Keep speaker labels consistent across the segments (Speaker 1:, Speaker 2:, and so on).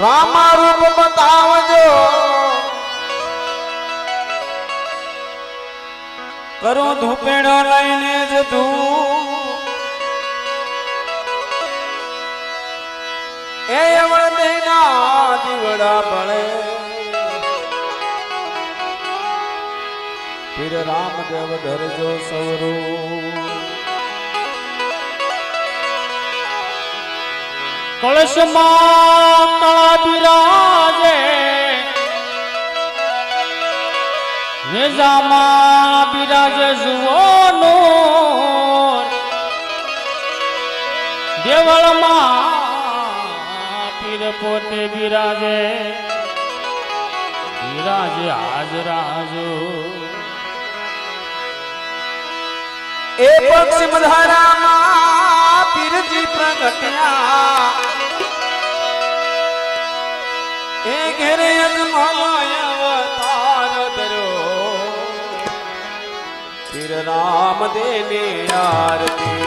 Speaker 1: રામા રૂપ બતાવજો કરું ધૂપેડો લઈને જ તું. એ અવળ દેના દીવડા ભણે. ફિર રામદેવ ધરજો સવરું
Speaker 2: કળશમાં કળા બિરાજે વેજામાં બિરાજે જુઓનો. દેવળમાં પીર પોતે બિરાજે. બિરાજે હાજરાજો.
Speaker 1: એ પક્ષ મધારામાં પીરજી પ્રગટ્યા. એ ઘેરે અજમાય અવતાર ધર્યો. પીર રામ દેને આરતી.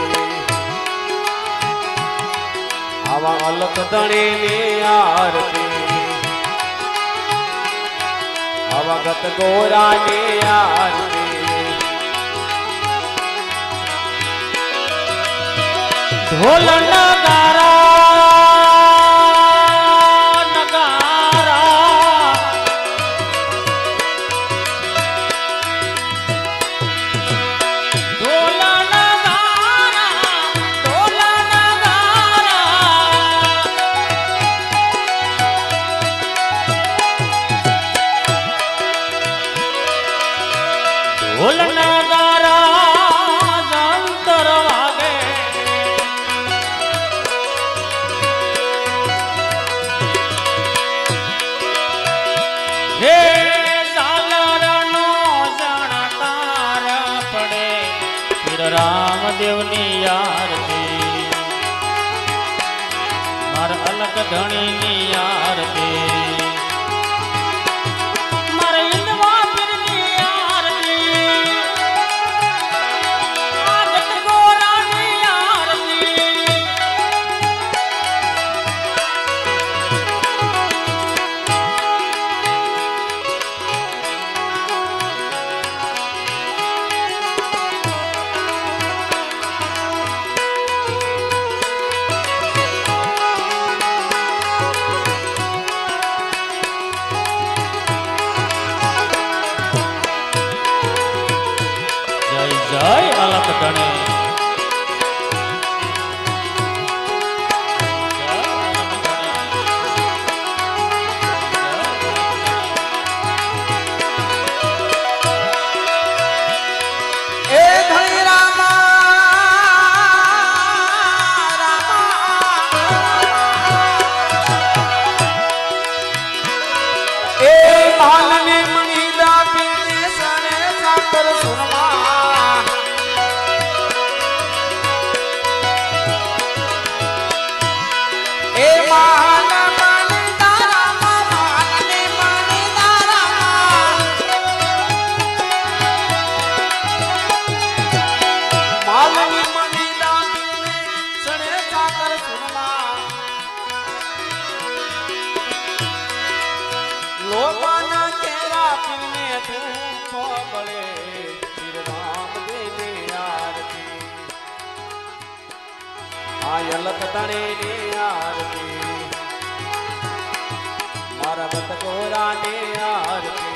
Speaker 1: આવા અલખ ધણે ને આરતી. આવા ગત ગોરા ને આરતી.
Speaker 2: ઢોલ નગારા ધણીની આરતી
Speaker 1: આ અલખ તણે ને આરતી. મારા બતકોરા ને આરતી.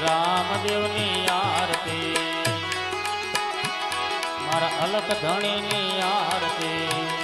Speaker 3: રામદેવની આરતી. મારા
Speaker 1: અલખ ધણીની આરતી.